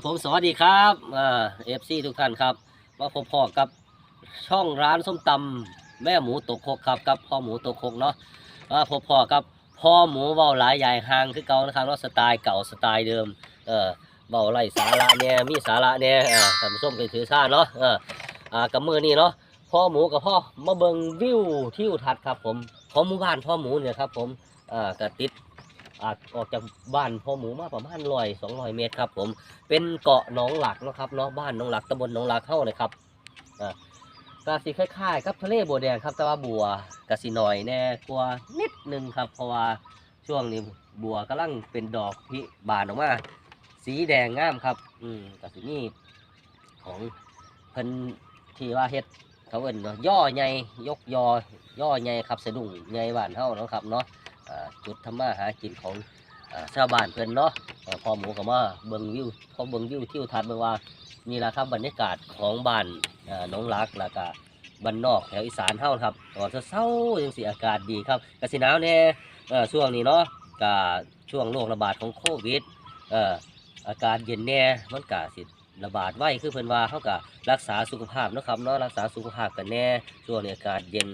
ครับผมสวัสดีครับเอฟซีทุกท่านครับ มาพบพ่อกับช่องร้านส้มตำแม่หมูตกคกครับกับพ่อหมูตกคกเนาะมาพบพ่อกับพ่อหมูเบาหลายใหญ่ห่างคือเก่านะครับเนาะสไตล์เก่าสไตล์เดิม เออเบาไรสาระเนี่ยมีสาระเนี่ยอ่าท่านผู้มก็ถือซ่าเนาะเอออ่ากับมือนี่เนาะพ่อหมูกับพ่อมาเบิงวิวทิวทัศน์ครับผมของหมู่บ้านพ่อหมูเนี่ยครับผมอ่ากติด อออกจากบ้านพ่อหมูมาประมาณร้อยสองร้อยเมตรครับผมเป็นเกาะหนองหลักนะครับเนาะบ้านหนองหลักตำบลหนองหลักเข้าเลยครับอ่ากาสีคล้ายๆกับทะเลบัวแดงครับแต่ว่าบัวกะสีหน่อยแน่กว่านิดนึงครับ เพราะว่าช่วงนี้บัวกำลังเป็นดอกพิบานออกมา สีแดงงามครับ อืมกะสีนี่ของเพิ่นที่ว่าเฮ็ดเขาเอิ้นเนาะย่อใหญ่ยกยอย่อใหญ่ครับสะดุ้งใหญ่บ้านเฮาเนาะครับเนาะ จุดทำมาหากินของชาวบ้านเพิ่อนเนาะพอหมูก็มาเบิงวิวพอเบิงวิวทิวทัศน์เบิ่งว่านี่แหละครับบรรยากาศของบ้านอ่าหนองลักแล้วก็บ้านนอกแถวอีสานเฮาครับตอนเช้าๆจังสิอากาศดีครับก็สิหนาวแน่เอ่อช่วงนี้เนาะก็ช่วงโรคระบาดของโควิดอากาศเย็นแน่มันก็สิระบาดไว้คือเพิ่นว่าเฮาก็รักษาสุขภาพนะครับเนาะรักษาสุขภาพกันแน่ช่วงนี้อากาศเย็น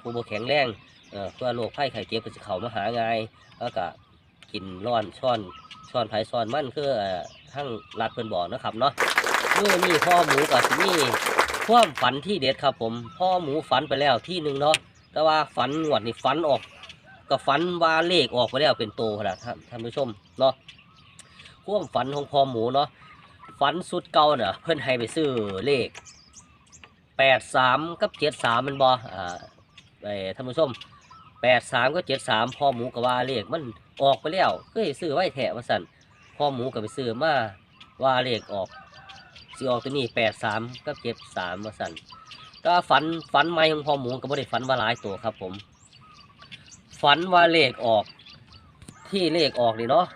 ผู้บ่แข็งแรง เพื่อโรคไข้ไข้เจ็บก็จะเข้ามาหาง่ายแล้วก็กินร้อนช้อนช้อนไผ่ช้อนมันคือเอ่อทั้งรัดเพิ่นบอกนะครับเนาะเมื่อนี่พ่อหมูกับสิมีความฝันที่เด็ดครับผม พ่อหมูฝันไปแล้วที่หนึ่งเนาะแต่ว่าฝันงวดนี่ฝันออกก็ฝันว่าเลขออกไปแล้วเป็นโตขนาดท่านท่านผู้ชมเนาะความฝันของพ่อหมูเนาะฝันสุดเก่าเนี่ยเพิ่นให้ไปซื้อเลขแปดสามกับเจ็ดสามมันบออ่าไอ้ท่านผู้ชม แปดสามก็เจ็ดสามพ่อหมูกับว่าเลขมันออกไปแล้วก็ให้ซื้อไว้แถะว่าสันพ่อหมูกับไปซื้อมาว่าเลขออกสิออกตัวนี้แปดสามก็เจ็ดสามว่าสันก็ฝันฝันใหม่ของพ่อหมูก็ไม่ได้ฝันว่าหลายตัวครับผมฝันว่าเลขออก ที่เลขออกนี่เนาะ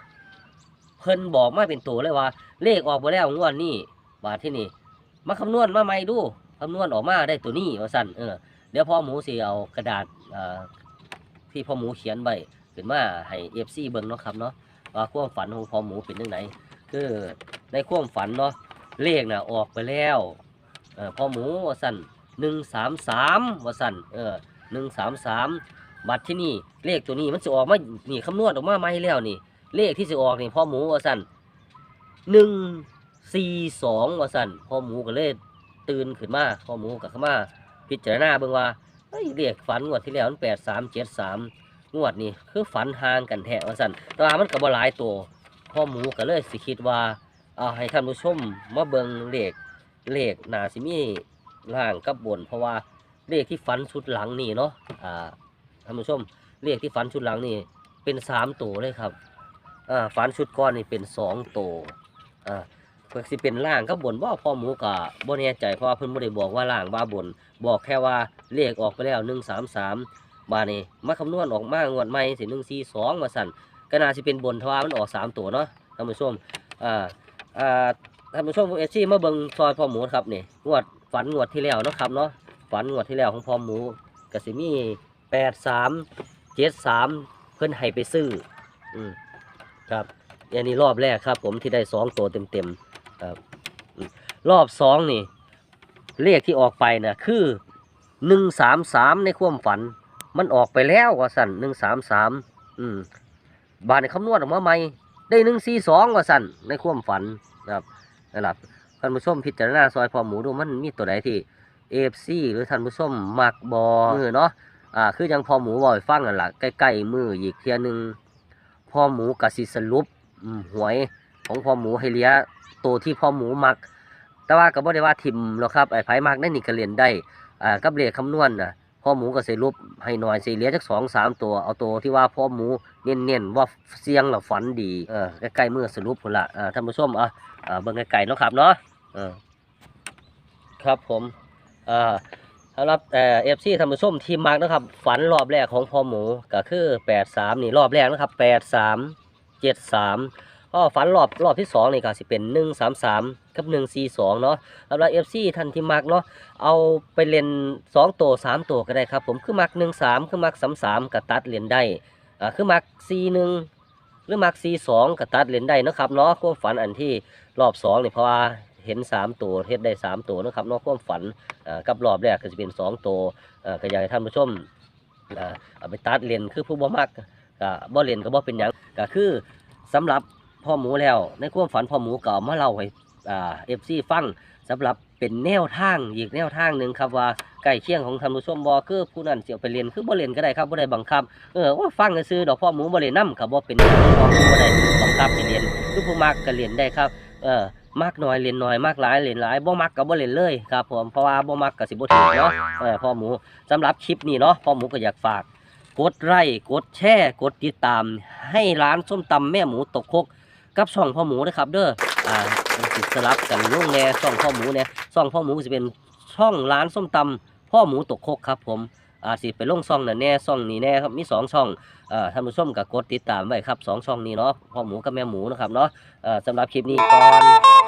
เพิ่นบอกมาเป็นตัวเลยว่า เลขออกไปแล้วงวดนี้บาทที่นี่มาคำนวณมาใหม่ดูคำนวณออกมาได้ตัวนี้ว่าสันเออเดี๋ยวพ่อหมูสิเอากระดาษอ่า ที่พ่อหมูเขียนไว้ขึ้นมาให้เอฟซีเบิ่งเนาะครับเนาะว่าความฝันของพ่อหมูเป็นยังไงคือในความฝันเนาะเลขน่ะออกไปแล้วเออพ่อหมูว่าสั่นหนึ่งสามสามว่าสั่นเออหนึ่งสามสามบัตรที่นี่เลขตัวนี้มันจะออกมานี่คำนวณออกมาไม่แล้วนี่ เลขที่จะออกนี่พ่อหมูว่าสั่นหนึ่งสี่สองว่าสั่นพ่อหมูก็เลยตื่นขึ้นมาพ่อหมูก็ขึ้นมาพิจารณาเบิ่งว่า เฮ้ยเรียกฝันงวดที่แล้วมันแปดสามเจ็ดสามงวดนี้คือฝันห่างกันแท้ว่าสั่นแต่ว่ามันก็บ่หลายตัวพ่อหมูก็เลยสิคิดว่าเอาให้ท่านผู้ชมมาเบิ่งเลขเลขนาสิมีล่างกับบน เพราะว่าเลขที่ฝันชุดหลังนี่เนาะอ่าท่านผู้ชมเลขที่ฝันชุดหลังนี่เป็นสามตัวเลยครับอ่าฝันชุดก้อนนี่เป็นสองตัวอ่า เพื่อสิเป็นล่างก็บนว่พ่อหมูกะบ่แน่ใจเพราะว่าเพิ่นบ่ได้บอกว่าล่างว่าบน บอกแค่ว่าเลขออกไปแล้ว1 3 3บาดนี้มาคำนวณออกมางวดใหม่สิ1 4 2ว่าสั่นก็น่าสิเป็นบนทว่ามันออก 3 ตัวเนาะท่านผู้ชมอ่าอ่าท่านผู้ชมเอซี่มาเบิ่งซอยพ่อหมูครับนี่งวดฝันงวดที่แล้วเนาะครับเนาะฝันงวดที่แล้วของพ่อหมูก็สิมี8 3 7 3เพิ่นให้ไปซื้ออืมครับอันนี้รอบแรกครับ ผมที่ได้สองตัวเต็มๆ ครับอืมรอบสองนี่ เลขที่ออกไปนะคือหนึ่งสามสามในความฝัน มันออกไปแล้วว่าสั่นหนึ่งสามสามอืมบานในคำนวณออกมาใหม่ได้หนึ่งสี่สองว่าสั่นในความฝันนะครับนั่นแหละท่านผู้ชมพิจารณาซอยพอหมูดูมันมีตัวไหนที่เอฟซีหรือท่านผู้ชมมักบอมือเนาะอ่าคือยังพอหมูบ่อกให้ฟังนั่นแหละใกล้ๆมืออีกเทียหนึ่งพอหมูกสิสรุปหวยของพอหมูให้เลีย ตัวที่พ่อหมูมัก แต่ว่าก็บอกได้ว่าทิมหรอกครับไอ้ไผ่มากนั่นนี่ก็เรียนได้อ่ากับเรียกคำนวณนะพ่อหมูก็เสียรูปให้หน่อยเสียเลือจักสองสามตัวเอาตัวที่ว่าพ่อหมูเน้นๆว่าเสียงหรือฝันดีเออใกล้ๆเมื่อสรุปคนละอ่าท่านผู้ชมอะอ่าเบิ่งไกลๆเนาะครับเนาะเออครับผมอ่าสำหรับเอฟซีทำมือส้มทีมมาร์กนะครับ ฝันรอบแรกของพ่อหมูก็คือ 83 นี่รอบแรกนะครับ 83 73 ก็ฝันรอบรอบที่สองนี่ก็สิเป็นหนึ่งสามสามกับหนึ่งสี่สองเนาะสำหรับเอฟซีท่านที่มักเนาะเอาไปเล่นสองตัวสามตัวก็ได้ครับผมคือมักหนึ่งสามคือมักสามสามกับตัดเล่นได้อ่าคือมักสี่หนึ่งหรือมักสี่สองกับตัดเล่นได้นะครับเนาะความฝันอันที่รอบสองนี่เพราะว่าเห็นสามตัวเฮ็ดได้สามตัวนะครับเนอกความฝันอ่ากับรอบแรกก็จะเป็นสองตัวอ่าก็อยากให้ท่านผู้ชมอ่าเอาไปตัดเรียนคือผู้บ่มักก็บ่เรียนก็บ่เป็นหยังก็คือสำหรับ พ่อหมูแล้ว ในความฝันพ่อหมูก็เอามาเล่าให้อ่า FC ฟังสำหรับเป็นแนวทางอีกแนวทางหนึ่งครับว่าใกล้เคียงของท่านผู้ชมบ่คือผู้นั้นสิเอาไปเรียนคือบ่เรียนก็ได้ครับบ่ได้บังคับเออว่าฟังซื่อดอกพ่อหมูบ่ได้นำครับบ่เป็นหยังพ่อหมูบ่ได้บังคับให้เรียนคือผู้มักก็เรียนได้ครับเออมักน้อยเรียนน้อยมักหลายเรียนหลายบ่มักก็บ่เรียนเลยครับผมเพราะว่าบ่มักก็สิบ่ถูกเนาะเออพ่อหมูสำหรับคลิปนี้เนาะพ่อหมูก็อยากฝาก กดไลค์กดแชร์กดติดตาม ให้ร้านส้มตำแม่หมูตกคก กับช่องพ่อหมูนะครับเด้ออ่าสลับกันลงแน่ช่องพ่อหมูเนี่ยช่องพ่อหมูจะเป็นช่องร้านส้มตำพ่อหมูตกคกครับผมอ่าสิไปลงช่องนั่นแน่ช่องนี้แน่ครับมีสองช่องอ่าท่านผู้ชมก็กดติดตามไว้ครับสองช่องนี้เนาะพ่อหมูกับแม่หมูนะครับเนาะอ่าสำหรับคลิปนี้ก่อน